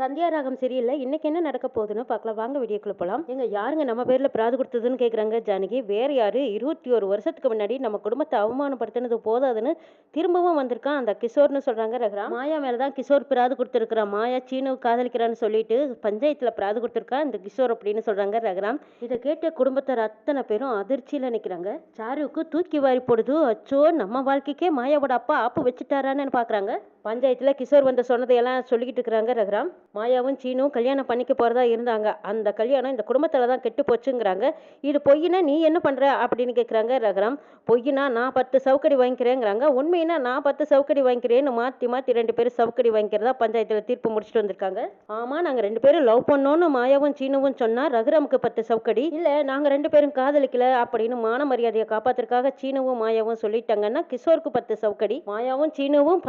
சந்தியா ராகம் சரியில்லை இன்னைக்கு என்ன நடக்க போகுதுன்னு பார்க்கலாம். வாங்க வீடியோக்குள்ள போகலாம் எங்க யாருங்க நம்ம பேர்ல பிராது கொடுத்ததுன்னு கேட்குறாங்க ஜானகி. வேற யாரு? இருபத்தி ஒரு வருஷத்துக்கு முன்னாடி நம்ம குடும்பத்தை அவமானப்படுத்தினது போதாதுன்னு திரும்பவும் வந்திருக்கான் அந்த கிஷோர்னு சொல்றாங்க ரகுரா மாயா மேலதான் கிஷோர் பிராது கொடுத்துருக்கிறான் மாயா சீனு காதலிக்கிறான்னு சொல்லிட்டு பஞ்சாயத்துல பிராது கொடுத்துருக்கா இந்த கிஷோர் அப்படின்னு சொல்றாங்க ரகுராம் இதை கேட்ட குடும்பத்தார் அத்தனை பேரும் அதிர்ச்சியில நிக்கிறாங்க. சாருவுக்கு தூக்கி வாரி போடுது. அச்சோ நம்ம வாழ்க்கைக்கே மாயாவோட அப்பா ஆப்பு வச்சுட்டாரான்னு பாக்குறாங்க பஞ்சாயத்தில் கிஷோர் வந்து சொன்னதையெல்லாம் சொல்லிக்கிட்டு இருக்கிறாங்க ரகுராம். மாயாவும் சீனும் கல்யாணம் பண்ணிக்க போகிறதா இருந்தாங்க. அந்த கல்யாணம் இந்த குடும்பத்தில் தான் கெட்டு போச்சுங்கிறாங்க. இது பொய்னா நீ என்ன பண்ணுற அப்படின்னு கேட்குறாங்க ரகுராம். பொய்னா நான் பத்து சவுக்கடி வாங்கிக்கிறேங்கிறாங்க. உண்மையினா நான் பத்து சவுக்கடி வாங்கிக்கிறேன்னு மாற்றி மாற்றி ரெண்டு பேரும் சவுக்கடி வாங்கிக்கிறதா பஞ்சாயத்தில் தீர்ப்பு முடிச்சுட்டு வந்திருக்காங்க. ஆமாம் நாங்கள் ரெண்டு பேரும் லவ் பண்ணோன்னு மாயாவும் சீனுவும் சொன்னால் ரகுராமுக்கு பத்து சவுக்கடி. இல்லை நாங்கள் ரெண்டு பேரும் காதலிக்கல அப்படின்னு மான மரியாதையை காப்பாத்துறதுக்காக சீனுவும் மாயாவும் சொல்லிட்டாங்கன்னா கிஷோருக்கு பத்து சவுக்கடி. மாயாவும் சீனுவும்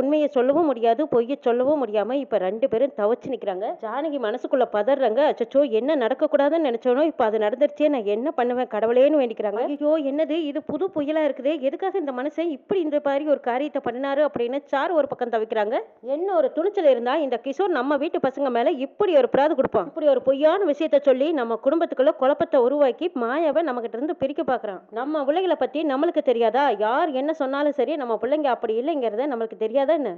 உண்மை உண்மையை சொல்லவும் முடியாது பொய்யை சொல்லவும் முடியாம இப்ப ரெண்டு பேரும் தவச்சு நிக்கிறாங்க. ஜானகி மனசுக்குள்ள பதறாங்க அச்சச்சோ என்ன நடக்க கூடாதுன்னு நினைச்சோனோ இப்ப அது நடந்துருச்சே நான் என்ன பண்ணுவேன் கடவுளேன்னு வேண்டிக்கிறாங்க. ஐயோ என்னது? இது புது புயலா இருக்குது எதுக்காக இந்த மனுஷன் இப்படி இந்த மாதிரி ஒரு காரியத்தை பண்ணாரு அப்படின்னு சார் ஒரு பக்கம் தவிக்கிறாங்க. என்ன ஒரு துணிச்சல் இருந்தா இந்த கிஷோர் நம்ம வீட்டு பசங்க மேல இப்படி ஒரு பிராது கொடுப்பான். இப்படி ஒரு பொய்யான விஷயத்த சொல்லி நம்ம குடும்பத்துக்குள்ள குழப்பத்தை உருவாக்கி மாயாவை நம்ம கிட்ட இருந்து பிரிக்க பாக்குறான். நம்ம பிள்ளைகளை பத்தி நம்மளுக்கு தெரியாதா? யார் என்ன சொன்னாலும் சரி நம்ம பிள்ளைங்க அப்படி இல்லைங்கிறத நம்மளுக்கு தெரியாதா? என்ன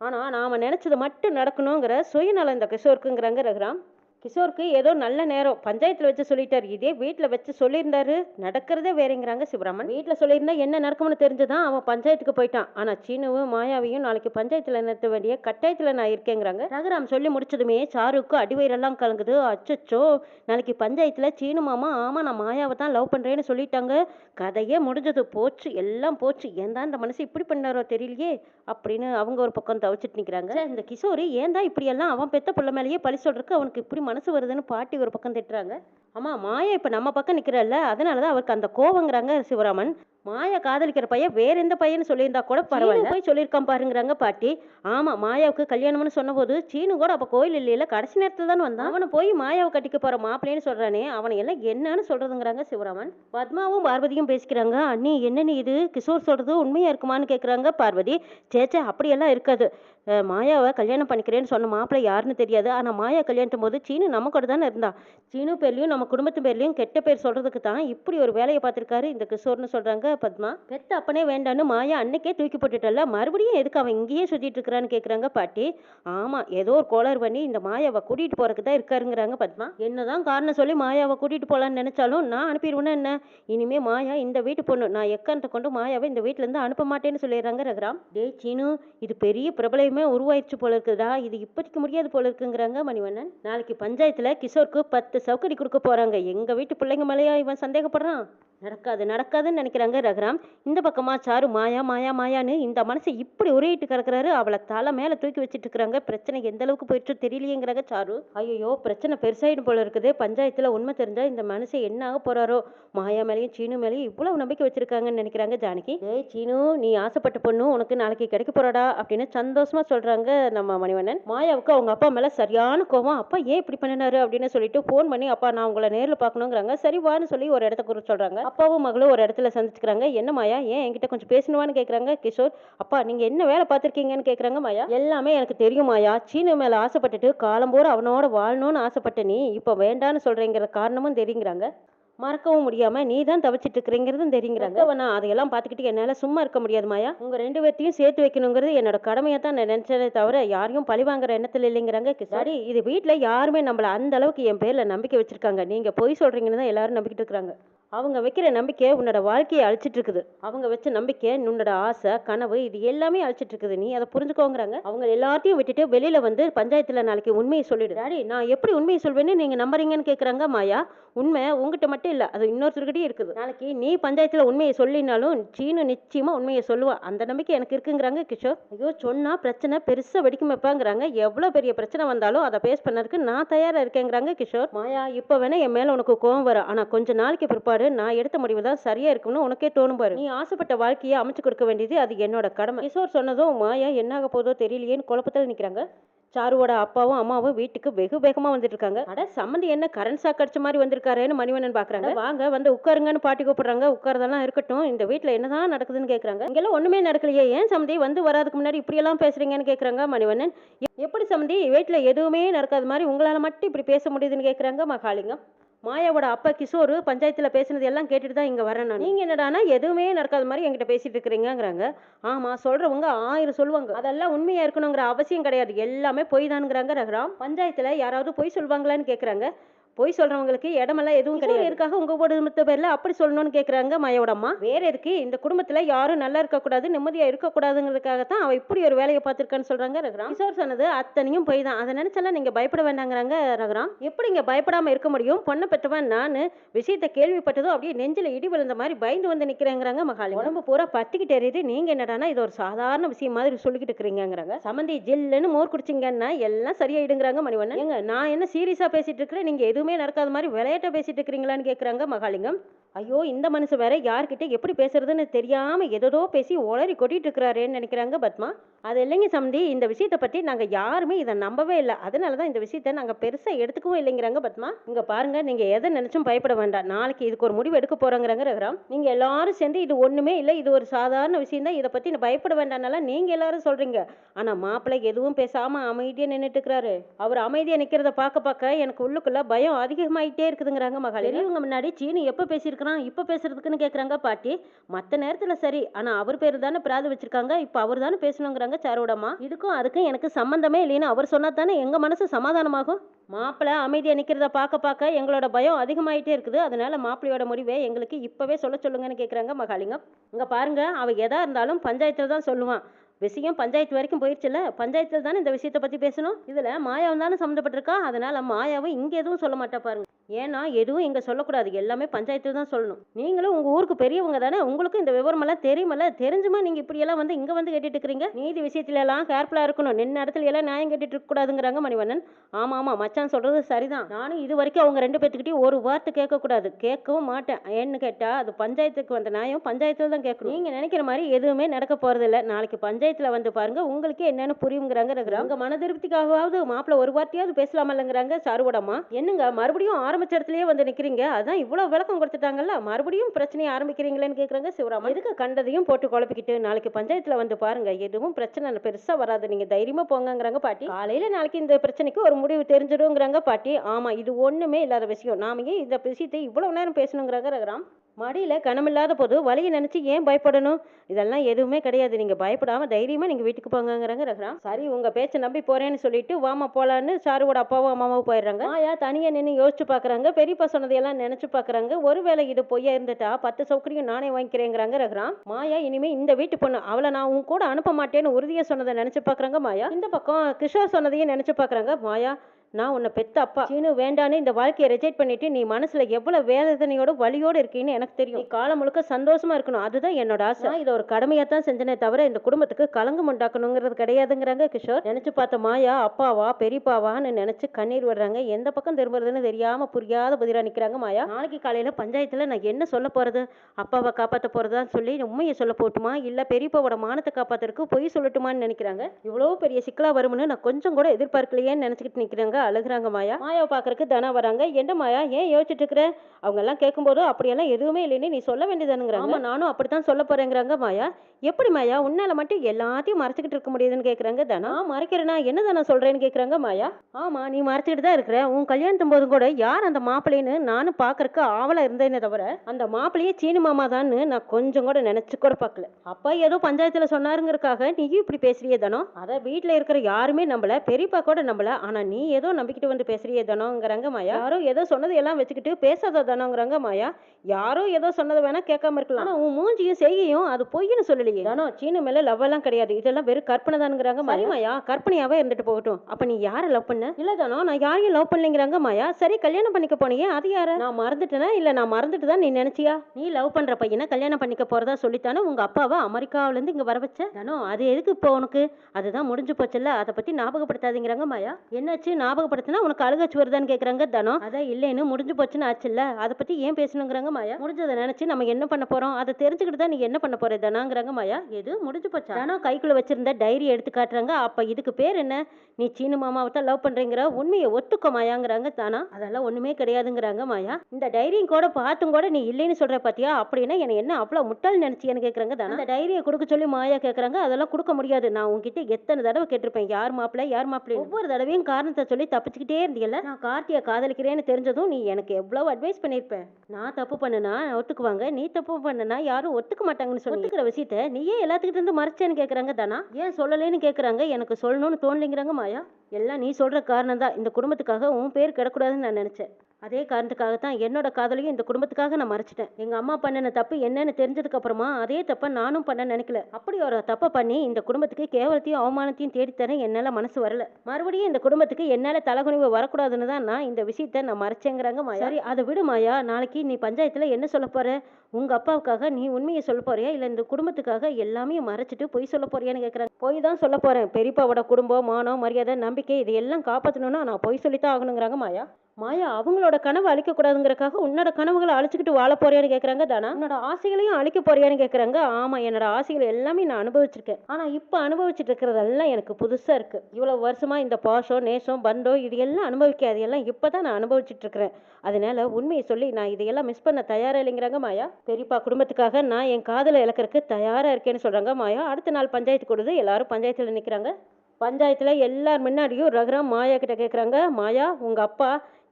ஆனா நாம நினைச்சது மட்டும் நடக்கணுங்கிற சுயநலம் இந்த கிஷோருக்குங்கிறாங்க ரகுராம். கிஷோருக்கு ஏதோ நல்ல நேரம். பஞ்சாயத்தில் வச்சு சொல்லிட்டார். இதே வீட்டில் வச்சு சொல்லியிருந்தாரு. நடக்கிறதே வேறங்கிறாங்க சிவராமன். வீட்டில் சொல்லியிருந்தா என்ன நடக்கும்னு தெரிஞ்சுதான் அவன் பஞ்சாயத்துக்கு போயிட்டான். ஆனால் சீனுவும் மாயாவையும் நாளைக்கு பஞ்சாயத்தில் நிறுத்த வேண்டிய கட்டாயத்தில் நான் இருக்கேங்கிறாங்க. ரகுராம் சொல்லி முடிச்சதுமே சாருக்கு அடிவயிறெல்லாம் கலங்குது. அச்சச்சோ. நாளைக்கு பஞ்சாயத்தில் சீனு மாமா ஆமாம் நான் மாயாவை தான் லவ் பண்ணுறேன்னு சொல்லிட்டாங்க. கதையே முடிஞ்சது. போச்சு. எல்லாம் போச்சு. ஏன் தான் இந்த மனசு இப்படி பண்ணாரோ தெரியலையே அப்படின்னு அவங்க ஒரு பக்கம் தவிச்சிட்டு நிற்கிறாங்க இந்த கிஷோரு ஏன் தான் இப்படியெல்லாம் அவன் பெத்த பிள்ளை மேலேயே பழி சொல்றதுக்கு அவனுக்கு இப்படி மனசு வருதுன்னு பாட்டி ஒரு பக்கம் திட்டுறாங்க. ஆமா மாயா இப்ப நம்ம பக்கம் நிக்கிறல்ல. அதனாலதான் அவருக்கு அந்த கோவங்கிறாங்க சிவராமன். மாயா காதலிக்கிற பையன் வேற எந்த பையன்னு சொல்லியிருந்தா கூட பரவாயில்ல. போய் சொல்லியிருக்கான் பாருங்கிறாங்க பாட்டி. ஆமா மாயாவுக்கு கல்யாணம்னு சொன்னபோது சீனு கூட அப்ப கோயில் இல்லையில கடைசி நேரத்துல தான் வந்தான். அவனை போய் மாயாவை கட்டிக்க போற மாப்பிள்ளைன்னு சொல்றானே அவனை எல்லாம் என்னன்னு சொல்றதுங்கிறாங்க சிவராமன். பத்மாவும் பார்வதியும் பேசிக்கிறாங்க அண்ணி என்ன நீ இது? கிஷோர் சொல்றது உண்மையா இருக்குமான்னு கேக்குறாங்க பார்வதி. சேச்சே அப்படியெல்லாம் இருக்காது. மாயாவை கல்யாணம் பண்ணிக்கிறேன்னு சொன்ன மாப்பிள்ளை யாருன்னு தெரியாது. ஆனா மாயா கல்யாணத்தும் போது சீனு நம்ம கூட தானே இருந்தா. சீனு பேர்லயும் நம்ம குடும்பத்து பேர்லயும் கெட்ட பேர் சொல்றதுக்கு தான் இப்படி ஒரு வேலையை பார்த்திருக்காரு இந்த கிஷோர்னு சொல்றாங்க பத்மா பெத்த அப்பனே வேண்டான்னு மாயா அன்னைக்கே தூக்கி போட்டுட்டல மறுபடியும் எதுக்கு அவன் இங்கேயே சுத்திட்டு இருக்கிறான்னு கேட்குறாங்க பாட்டி. ஆமா ஏதோ ஒரு கோளாறு பண்ணி இந்த மாயாவை கூட்டிட்டு போறதுக்கு தான் இருக்காருங்கிறாங்க பத்மா. என்னதான் காரணம் சொல்லி மாயாவை கூட்டிட்டு போகலான்னு நினைச்சாலும் நான் அனுப்பிடுவேன்னா என்ன? இனிமே மாயா இந்த வீட்டு பொண்ணு நான் எக்காரணத்தை கொண்டு மாயாவை இந்த வீட்டிலேருந்து இருந்து அனுப்ப மாட்டேன்னு சொல்லிடுறாங்க ரகுராம். டே சீனு இது பெரிய பிரபலமே உருவாயிருச்சு போல இருக்குதா இது இப்போதைக்கு முடியாது போல இருக்குங்கிறாங்க மணிவண்ணன். நாளைக்கு பஞ்சாயத்துல கிஷோருக்கு பத்து சவுக்கடி கொடுக்க போறாங்க. எங்க வீட்டு பிள்ளைங்க மேலேயா இவன் சந்தேகப்படுறான்? நடக்காது நடக்காதுன்னு நினைக்கிறாங்க ரகுராம். இந்த பக்கமாக சாரு மாயா மாயா மாயான்னு இந்த மனசை இப்படி உரையிட்டு கிடக்கிறாரு. அவளை தலை மேலே தூக்கி வச்சுட்டு இருக்கிறாங்க பிரச்சனை எந்த அளவுக்கு போயிட்டு தெரியலையேங்கிறாங்க சாரு. ஐயோ பிரச்சனை பெருசாயிடும் போல இருக்குது. பஞ்சாயத்தில் உண்மை தெரிஞ்சால் இந்த மனுஷன் என்ன ஆக போகிறாரோ மாயா மேலேயும் சீனு மேலேயும் இவ்வளோ நம்பிக்கை வச்சுருக்காங்கன்னு நினைக்கிறாங்க ஜானகி. ஏய் சீனு நீ ஆசைப்பட்ட பொண்ணு உனக்கு நாளைக்கு கிடைக்க போறாடா? அப்படின்னு சந்தோஷமாக சொல்கிறாங்க நம்ம மணிவண்ணன். மாயாவுக்கு அவங்க அப்பா மேலே சரியான கோவம் அப்பா ஏன் இப்படி பண்ணினாரு? அப்படின்னு சொல்லிட்டு ஃபோன் பண்ணி அப்பா நான் உங்களை நேரில் பார்க்கணுங்கிறாங்க. சரி வான்னு சொல்லி ஒரு இடத்த குறித்து சொல்கிறாங்க அப்பாவும் மகளும் ஒரு இடத்துல சந்திச்சுக்கிறாங்க. என்ன மாயா ஏன் என்கிட்ட கொஞ்சம் பேசணுவான்னு கேக்குறாங்க கிஷோர்? அப்பா நீங்க என்ன வேலை பார்த்திருக்கீங்கன்னு கேக்குறாங்க மாயா. எல்லாமே எனக்கு தெரியும் மாயா. சீனு மேல ஆசைப்பட்டுட்டு காலம்போற அவனோட வாழணும்னு ஆசைப்பட்ட நீ இப்போ வேண்டான்னு சொல்றேங்கிற காரணமும் தெரியுங்கிறாங்க. மறக்கவும் முடியாம நீ தான் தவிச்சிட்டு இருக்கிறங்கிறதும் தெரியுங்கிறாங்க. நான் அதையெல்லாம் பார்த்துக்கிட்டு என்னால சும்மா இருக்க முடியாது மாயா. உங்க ரெண்டு பேர்த்தையும் சேர்த்து வைக்கணுங்கிறது என்னோட கடமையை தான் நான் நினைச்சதே தவிர யாரையும் பழி வாங்குற எண்ணத்துல இல்லைங்கிறாங்க கிசாரி இது வீட்ல யாருமே நம்மள அந்த அளவுக்கு என் பேர்ல நம்பிக்கை வச்சிருக்காங்க. நீங்க பொய் சொல்றீங்கன்னு தான் எல்லாரும் நம்பிக்கிட்டு இருக்காங்க அவங்க வைக்கிற நம்பிக்கை உன்னோட வாழ்க்கையை அழிச்சிட்டு இருக்குது அவங்க வச்ச நம்பிக்கை உன்னோட ஆசை கனவு இது எல்லாமே அழிச்சிட்டு இருக்குது நீ அதை புரிஞ்சுக்கோங்கிறாங்க. அவங்க எல்லாத்தையும் விட்டுட்டு வெளியில வந்து பஞ்சாயத்துல நாளைக்கு உண்மையை சொல்லிடு. டாடி நான் எப்படி உண்மையை சொல்வேன்னு நீங்க நம்புறீங்கன்னு கேக்குறாங்க மாயா. உண்மை உங்ககிட்ட மட்டும் இல்ல அது இன்னொருத்தர்கிட்டயும் இருக்குது. நாளைக்கு நீ பஞ்சாயத்துல உண்மையை சொல்லினாலும் சீனு நிச்சயமா உண்மையை சொல்லுவா. அந்த நம்பிக்கை எனக்கு இருக்குங்கிறாங்க கிஷோர். ஐயோ சொன்னா பிரச்சனை பெருசா வெடிக்கும் வைப்பாங்கிறாங்க. எவ்வளவு பெரிய பிரச்சனை வந்தாலும் அதை பேஸ் பண்ணறதுக்கு நான் தயாரா இருக்கேங்கிறாங்க கிஷோர். மாயா இப்ப வேணா என் மேல உனக்கு கோவம் வரும். ஆனா கொஞ்ச நாளைக்கு பிற்பாடு நான் எடுத்த முடிவு தான் சரியா இருக்கும்னு உனக்கே தோணும் பாரு. நீ ஆசைப்பட்ட வாழ்க்கையை அமைச்சு கொடுக்க வேண்டியது அது என்னோட கடமை. கிஷோர் சொன்னதும் மாயா என்னாக போதோ தெரியலையேன்னு குழப்பத்தில் நிற்கிறாங்க சாருவோட அப்பாவும் அம்மாவும் வீட்டுக்கு வெகு வேகமா வந்துட்டு இருக்காங்க அட சம்மந்தி என்ன கரண்ட் சாக் அடிச்ச மாதிரி வந்திருக்காருன்னு மணிவண்ணன் பாக்குறாங்க. வாங்க வந்து உட்காருங்கன்னு பாட்டி கூப்பிடுறாங்க. உட்காரதெல்லாம் இருக்கட்டும். இந்த வீட்டுல என்னதான் நடக்குதுன்னு கேக்குறாங்க. இங்கெல்லாம் ஒண்ணுமே நடக்கலையே. ஏன் சம்மந்தி வந்து வராதுக்கு முன்னாடி இப்படி எல்லாம் பேசுறீங்கன்னு கேக்குறாங்க மணிவண்ணன். எப்படி சம்மந்தி? வீட்டுல எதுவுமே நடக்காத மாதிரி உங்களால மட்டும் இப்படி பேச முடியுதுன்னு கேக்குறாங்க மகாலிங்கம். மாயாவோட அப்பா கிஷோர் பஞ்சாயத்தில் பேசினது எல்லாம் கேட்டுட்டு தான் இங்கே வரேன் நான். நீங்கள் என்னடானா எதுவுமே நடக்காத மாதிரி என்கிட்ட பேசிட்டு இருக்கிறீங்கங்கிறாங்க ஆமாம் சொல்கிறவங்க ஆயிரம் சொல்லுவாங்க. அதெல்லாம் உண்மையாக இருக்கணுங்கிற அவசியம் கிடையாது. எல்லாமே பொய் தானுங்கிறாங்க ரகுராம். பஞ்சாயத்தில் யாராவது பொய் சொல்லுவாங்களான்னு கேட்குறாங்க பொய் சொல்றவங்களுக்கு இடமெல்லாம் எதுவும் கிடையாது. இருக்காக உங்க குடும்பத்து பேர்ல அப்படி சொல்லணும்னு கேக்குறாங்க மாயோட அம்மா. வேற இருக்கு இந்த குடும்பத்துல யாரும் நல்லா இருக்க கூடாது நிம்மதியா இருக்க கூடாதுங்கிறதுக்காக தான் அவ இப்படி ஒரு வேலையை பார்த்திருக்கான்னு சொல்றாங்க ரகுராம். கிஷோர் சொன்னது அத்தனையும் பொய் தான். அதை நினைச்செல்லாம் நீங்க பயப்பட வேண்டாங்கிறாங்க ரகுராம். எப்படிங்க பயப்படாம இருக்க முடியும்? பொண்ணை பெற்றவன் நான். விஷயத்தை கேள்விப்பட்டதும் அப்படியே நெஞ்சில இடி விழுந்த மாதிரி பயந்து வந்து நிக்கிறேங்கிறாங்க மகாலி உடம்பு பூரா பத்திக்கிட்டு எரியுது. நீங்க என்னடானா இது ஒரு சாதாரண விஷயம் மாதிரி சொல்லிக்கிட்டு இருக்கிறீங்கிறாங்க சமந்தி ஜில்லுன்னு மோர் குடிச்சிங்கன்னா எல்லாம் சரியாயிடுங்கிறாங்க மணிவண்ணன். ஏங்க நான் என்ன சீரியஸா பேசிட்டு இருக்கிறேன்? நீங்க எதுவுமே நடக்காத மாதிரி விளையாட்டை பேசிட்டு இருக்கிறீங்களான்னு கேக்குறாங்க மகாலிங்கம். ஐயோ இந்த மனுஷன் வேற யார்கிட்ட எப்படி பேசுறதுன்னு தெரியாம ஏதோ பேசி உளறி கொட்டிட்டு இருக்கிறாரேன்னு நினைக்கிறாங்க பத்மா. அது இல்லைங்க சமந்தி இந்த விஷயத்தை பற்றி நாங்கள் யாருமே இதை நம்பவே இல்லை. அதனால தான் இந்த விஷயத்தை நாங்கள் பெருசாக எடுத்துக்கவும் இல்லைங்கிறாங்க பத்மா. இங்கே பாருங்க நீங்கள் எதை நினைச்சும் பயப்பட வேண்டாம். நாளைக்கு இதுக்கு ஒரு முடிவு எடுக்க போறோங்கிறாங்க ரகுராம். நீங்க எல்லாரும் சேர்ந்து இது ஒன்றுமே இல்லை இது ஒரு சாதாரண விஷயம் தான். இதை பற்றி நான் பயப்பட வேண்டாம்னால நீங்கள் எல்லாரும் சொல்கிறீங்க ஆனால் மாப்பிள்ளை எதுவும் பேசாமல் அமைதியாக நின்றுட்டு இருக்கிறாரு அவர் அமைதியாக நிற்கிறத பார்க்க பார்க்க எனக்கு உள்ளுக்குள்ளே பயம் அதிகமாகிட்டே இருக்குதுங்கிறாங்க மகளே இவங்க முன்னாடி சீனி எப்போ எப்ப கேட்குறான் இப்போ பேசுறதுக்குன்னு கேட்குறாங்க பாட்டி. மற்ற நேரத்தில் சரி ஆனால் அவர் பேர் தானே பிராது வச்சிருக்காங்க இப்போ அவர் தானே பேசணுங்கிறாங்க சாரோடம்மா. இதுக்கும் அதுக்கும் எனக்கு சம்மந்தமே இல்லைன்னு அவர் சொன்னா தானே எங்கள் மனசு சமாதானமாகும்? மாப்பிள்ளை அமைதியை நிற்கிறத பார்க்க பார்க்க எங்களோட பயம் அதிகமாயிட்டே இருக்குது. அதனால மாப்பிள்ளையோட முடிவை எங்களுக்கு இப்போவே சொல்ல சொல்லுங்கன்னு கேட்குறாங்க மகாலிங்கம். இங்கே பாருங்க அவள் எதா இருந்தாலும் பஞ்சாயத்தில் தான் சொல்லுவான். விஷயம் பஞ்சாயத்து வரைக்கும் போயிடுச்சுல பஞ்சாயத்தில் தானே இந்த விஷயத்தை பற்றி பேசணும்? இதில் மாயாவும் தானே சம்மந்தப்பட்டிருக்கா? அதனால மாயாவும் இங்கே எதுவும் சொல்ல மாட்டா பாருங்க. ஏன்னா எதுவும் இங்கே சொல்லக்கூடாது. எல்லாமே பஞ்சாயத்தில் தான் சொல்லணும். நீங்களும் உங்கள் ஊருக்கு பெரியவங்க தானே உங்களுக்கும் இந்த விவரமெல்லாம் தெரியுமல்ல? தெரிஞ்சுமா நீங்கள் இப்படியெல்லாம் வந்து இங்கே வந்து கேட்டுட்டு இருக்கிறீங்க நீதி விஷயத்துல எல்லாம் கேர்ஃபுல்லாக இருக்கணும். நின்ன இடத்துல எல்லாம் நியாயம் கேட்டுட்டு இருக்கக்கூடாதுங்கிறாங்க மணிவண்ணன். ஆமாம் ஆமாம் மச்சான் சொல்கிறது சரிதான். நானும் இது வரைக்கும் அவங்க ரெண்டு பேத்துக்கிட்டயும் ஒரு வார்த்தை கேட்கக்கூடாது கேட்கவும் மாட்டேன். ஏன்னு கேட்டால் அது பஞ்சாயத்துக்கு வந்த நியாயம் பஞ்சாயத்தில் தான் கேட்கணும். நீங்கள் நினைக்கிற மாதிரி எதுவுமே நடக்க போகிறதில்ல நாளைக்கு பஞ்சாயத்தில் வந்து பாருங்க உங்களுக்கே என்னென்னு புரியுங்கிறாங்க ரகுராம். மன திருப்திக்காகவாவது மாப்பிள்ள ஒரு வார்த்தையாவது பேசலாமல்லங்கிறாங்க சாருவோடம்மா என்னங்க மறுபடியும் ஆரம்பிச்ச இடத்துலயே வந்து நிக்கிறீங்க. அதான் இவ்வளவு விளக்கம் கொடுத்துட்டாங்கல்ல மறுபடியும் பிரச்சனையை ஆரம்பிக்கிறீங்களேன்னு கேக்குறாங்க. சிவராமன் எதுக்கு கண்டதையும் போட்டு குழப்பிக்கிட்டு நாளைக்கு பஞ்சாயத்துல வந்து பாருங்க எதுவும் பிரச்சனை பெருசா வராது. நீங்க தைரியமா போங்கங்கிறாங்க பாட்டி. காலையில நாளைக்கு இந்த பிரச்சனைக்கு ஒரு முடிவு தெரிஞ்சிடுங்கிறாங்க பாட்டி. ஆமா இது ஒண்ணுமே இல்லாத விஷயம். நாம ஏன் இந்த விஷயத்தை இவ்வளவு நேரம் பேசணுங்கிறாங்க ரகுராம்? மடியில கனமில்லாத போது வலியை நினைச்சு ஏன் பயப்படணும்? இதெல்லாம் எதுவுமே கிடையாது. நீங்க பயப்படாம தைரியமா நீங்க வீட்டுக்கு போங்கங்கிறாங்க ரகுராம். சரி உங்க பேச்சை நம்பி போறேன்னு சொல்லிட்டு வாமா போலான்னு சாருவோட அப்பாவும் அம்மாவும் போயிடுறாங்க. ஆயா தனியா நின்று யோசிச்சு பார்க்குறாங்க பெரியப்பா சொன்னதையெல்லாம் நினைச்சு பாக்குறாங்க ஒருவேளை இது பொய்யா இருந்துட்டா பத்து சௌகரியம் நானே வாங்கிக்கிறேங்கிறாங்க ரகுராம். மாயா இனிமே இந்த வீட்டு பொண்ணு அவளை நான் உன் கூட அனுப்ப மாட்டேன்னு உறுதியா சொன்னதை நினைச்சு பாக்குறாங்க மாயா. இந்த பக்கம் கிஷோர் சொன்னதையும் நினைச்சு பாக்குறாங்க மாயா. நான் உன்னை பெத்த அப்பா. சீனு வேண்டான்னு இந்த வாழ்க்கையை ரிஜெக்ட் பண்ணிட்டு நீ மனசுல எவ்வளவு வேதனையோட வழியோட இருக்கீன்னு எனக்கு தெரியும். நீ காலம் முழுக்க சந்தோஷமா இருக்கணும். அதுதான் என்னோட ஆசை. இதை ஒரு கடமையா தான் செஞ்சனே தவிர இந்த குடும்பத்துக்கு கலங்கம் உண்டாக்கணுங்கிறது கிடையாதுங்கிறாங்க கிஷோர். நினைச்சு பார்த்த மாயா அப்பாவா பெரியப்பாவான்னு நினைச்சு கண்ணீர் விடுறாங்க. எந்த பக்கம் திரும்புறதுன்னு தெரியாம புரியாத புதிரா நிக்கிறாங்க மாயா. நாளைக்கு காலையில பஞ்சாயத்துல நான் என்ன சொல்ல போறது? அப்பாவை காப்பாத்த போறதான்னு சொல்லி உண்மையை சொல்ல போட்டுமா? இல்ல பெரியப்பாவோட மானத்தை காப்பாத்துறதுக்கு பொய் சொல்லட்டுமான்னு நினைக்கிறாங்க. இவ்வளவு பெரிய சிக்கலா வரும்னு நான் கொஞ்சம் கூட எதிர்பார்க்கலையேன்னு நினைச்சுக்கிட்டு நிக்கிறாங்க அழுகுறாங்க மாயா. மாயாவை பாக்குறதுக்கு தனா வராங்க. என்ன மாயா ஏன் யோசிச்சுட்டு இருக்கிற அவங்க எல்லாம் கேட்கும்போது அப்படியெல்லாம் எதுவுமே இல்லைன்னு நீ சொல்ல வேண்டியதானுங்கிறாங்க ஆமா நானும் அப்படித்தான் சொல்ல போறேங்கிறாங்க மாயா. எப்படி மாயா? உன்னால மட்டும் எல்லாத்தையும் மறைச்சிக்கிட்டு இருக்க முடியுதுன்னு கேக்குறாங்க தனா? "ஆ, மறைக்கிறேனா? என்ன தானே சொல்றேன்னு கேக்குறாங்க மாயா? ஆமா நீ மறைச்சிட்டு தான் இருக்கிற. உன் கல்யாணத்தும் போதும் கூட யார் அந்த மாப்பிள்ளைன்னு நானும் பாக்குறதுக்கு ஆவலா இருந்தேனே தவிர அந்த மாப்பிள்ளையே சீனி மாமா தான்னு நான் கொஞ்சம் கூட நினைச்சு கூட பார்க்கல. அப்பா ஏதோ பஞ்சாயத்துல சொன்னாருங்கிறதுக்காக நீயும் இப்படி பேசுறியே தானோ? அத வீட்ல இருக்கிற யாருமே நம்பல பெரியப்பா கூட நம்பல. ஆனா நீ ஏதோ நம்பிக்கிட்டு வந்து பேசுறியே தானோங்கிறாங்க மாயா. யாரோ ஏதோ சொன்னது எல்லாம் வச்சுக்கிட்டு பேசாத தானோங்கிறாங்க மாயா. யாரோ ஏதோ சொன்னதை வேணா கேட்காம இருக்கலாம். ஆனா உன் மூஞ்சியும் செய்கையும் அது பொய்ன்னு சொல்லலையே. தானோ சீனு மேல லவ் எல்லாம் கிடையாது. இதெல்லாம் வெறும் கற்பனை தானுங்கிறாங்க மாயா. மாயா கற்பனையாவே இருந்துட்டு போகட்டும். அப்ப நீ யாரை லவ் பண்ண? இல்ல தானோ நான் யாரையும் லவ் பண்ணலைங்கிறாங்க மாயா. சரி கல்யாணம் பண்ணிக்க போனியே அது யாரு? நான் மறந்துட்டேனா? இல்ல நான் மறந்துட்டு தான் நீ நினைச்சியா? நீ லவ் பண்ற பையனை கல்யாணம் பண்ணிக்க போறதா சொல்லித்தானே உங்க அப்பாவை அமெரிக்காவுல இருந்து இங்க வர வச்ச? தானோ அது எதுக்கு இப்போ உனக்கு? அதுதான் முடிஞ்சு போச்சுல்ல அதை பத்தி ஞாபகப்படுத்தாதீங்கிறாங்க மாயா. என்னாச்சு? ஞாபகம் ஞாபகப்படுத்தினா உனக்கு அழுகாச்சு வருதான்னு கேட்குறாங்க தனம் அதான் இல்லைன்னு முடிஞ்சு போச்சுன்னு ஆச்சுல்ல? அதை பற்றி ஏன் பேசணுங்கிறாங்க மாயா? முடிஞ்சதை நினச்சி நம்ம என்ன பண்ண போகிறோம் அதை தெரிஞ்சுக்கிட்டு தான் நீ என்ன பண்ண போற தனாங்கிறாங்க மாயா? எது? முடிஞ்சு போச்சா? தனம் கைக்குள்ளே வச்சிருந்த டைரி எடுத்து காட்டுறாங்க. அப்போ இதுக்கு பேர் என்ன? நீ சீனு மாமாவை தான் லவ் பண்ணுறீங்கிற உண்மையை ஒத்துக்க மாயாங்கிறாங்க தானா அதெல்லாம் ஒன்றுமே கிடையாதுங்கிறாங்க மாயா. இந்த டைரியும் கூட பார்த்தும் கூட நீ இல்லைன்னு சொல்கிற பார்த்தியா அப்படின்னா என்னை என்ன அவ்வளோ முட்டாள் நினச்சின்னு கேட்குறாங்க தானா அந்த டைரியை கொடுக்க சொல்லி மாயா கேட்குறாங்க அதெல்லாம் கொடுக்க முடியாது. நான் உங்ககிட்ட எத்தனை தடவை கேட்டிருப்பேன்? யார் மாப்பிள்ளை? யார் மாப்பிள்ளை ஒவ்வொரு தடவையும் காரணத்தை சொல்லி தப்பிச்சுக்கிட்டே இருந்தீங்கல்ல நான் கார்த்தியை காதலிக்கிறேன்னு தெரிஞ்சதும் நீ எனக்கு எவ்வளோ அட்வைஸ் பண்ணியிருப்பேன் நான் தப்பு பண்ணுனா ஒத்துக்குவாங்க நீ தப்பு பண்ணுனா யாரும் ஒத்துக்க மாட்டாங்கன்னு சொல்லி. ஒத்துக்கிற விஷயத்த நீயே எல்லாத்துக்கிட்ட இருந்து மறைச்சேன்னு கேட்குறாங்க தானா? ஏன் சொல்லலைன்னு கேட்குறாங்க எனக்கு சொல்லணும்னு தோணலைங்கிறாங்க மாயா? எல்லாம் நீ சொல்கிற காரணம் தான் இந்த குடும்பத்துக்காக உன் பேர் கிடக்கூடாதுன்னு நான் நினச்சேன். அதே காரணத்துக்காக தான் என்னோட காதலையும் இந்த குடும்பத்துக்காக நான் மறைச்சிட்டேன். எங்கள் அம்மா பண்ணின தப்பு என்னன்னு தெரிஞ்சதுக்கு அப்புறமா அதே தப்பை நானும் பண்ண நினைக்கல. அப்படி ஒரு தப்பை பண்ணி இந்த குடும்பத்துக்கு கேவலத்தையும் அவமானத்தையும் தேடித்தரேன் என்னால் மனசு வரல. மறுபடியும் இந்த குடும்பத்துக்கு என்னால் தலைகுனிவு வரக்கூடாதுன்னு தான் நான் இந்த விஷயத்த நான் மறைச்சேங்கிறாங்க மாயா. சரி அதை விடு மாயா. நாளைக்கு நீ பஞ்சாயத்தில் என்ன சொல்ல போற? உங்கள் அப்பாவுக்காக நீ உண்மையை சொல்ல போறியா? இல்லை இந்த குடும்பத்துக்காக எல்லாமே மறைச்சிட்டு பொய் சொல்ல போறியான்னு கேட்குறாங்க பொய் தான் சொல்ல போகிறேன் பெரியப்பாவோட குடும்பம் மானம் மரியாதை நம்பிக்கை இது எல்லாம் காப்பாற்றணும்னா நான் பொய் சொல்லித்தான் ஆகணுங்கிறாங்க மாயா. மாயா அவங்களோட கனவை அழிக்கக்கூடாதுங்கிறக்காக உன்னோட கனவுகளை அழிச்சுக்கிட்டு வாழ போறியான்னு கேட்குறாங்க தானா. உன்னோட ஆசைகளையும் அழிக்க போறியான்னு கேட்குறாங்க ஆமாம் என்னோட ஆசைகள் எல்லாமே நான் அனுபவிச்சிருக்கேன். ஆனால் இப்போ அனுபவிச்சுட்டு இருக்கிறதெல்லாம் எனக்கு புதுசாக இருக்குது இவ்வளோ வருஷமாக இந்த பாஷோ நேசம் பந்தம் இது எல்லாம் அனுபவிக்காது எல்லாம் இப்போ தான் நான் அனுபவிச்சுட்டு இருக்கிறேன். அதனால உண்மையை சொல்லி நான் இதையெல்லாம் மிஸ் பண்ண தயாராக இல்லைங்கிறாங்க மாயா. பெரியப்பா குடும்பத்துக்காக நான் என் காதலை இழக்கிறதுக்கு தயாராக இருக்கேன்னு சொல்கிறாங்க மாயா. அடுத்த நாள் பஞ்சாயத்து கொடுது எல்லாரும் பஞ்சாயத்தில் நிற்கிறாங்க பஞ்சாயத்தில் எல்லார் முன்னாடியும் ரகுராம் மாயா கிட்ட கேட்குறாங்க மாயா உங்கள் அப்பா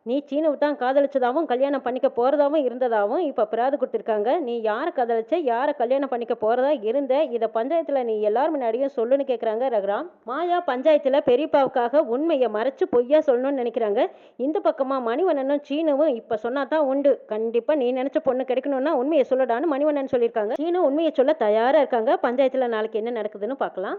நீ சீனுவை தான் காதலிச்சதாகவும் கல்யாணம் பண்ணிக்க போகிறதாவும் இருந்ததாகவும் இப்போ பிராது கொடுத்துருக்காங்க. நீ யாரை காதலிச்ச யாரை கல்யாணம் பண்ணிக்க போகிறதா இருந்த இதை பஞ்சாயத்தில் நீ எல்லார் முன்னாடியும் சொல்லுன்னு கேட்குறாங்க ரகுராம். மாயா பஞ்சாயத்தில் பெரியப்பாவுக்காக உண்மையை மறைச்சு பொய்யா சொல்லணும்னு நினைக்கிறாங்க. இந்த பக்கமாக மணிவண்ணனும் சீனுவும் இப்போ சொன்னா தான் உண்டு. கண்டிப்பாக நீ நினச்ச பொண்ணு கிடைக்கணும்னா உண்மையை சொல்லடான்னு மணிவண்ணன் சொல்லியிருக்காங்க. சீனு உண்மையை சொல்ல தயாராக இருக்காங்க. பஞ்சாயத்தில் நாளைக்கு என்ன நடக்குதுன்னு பார்க்கலாம்.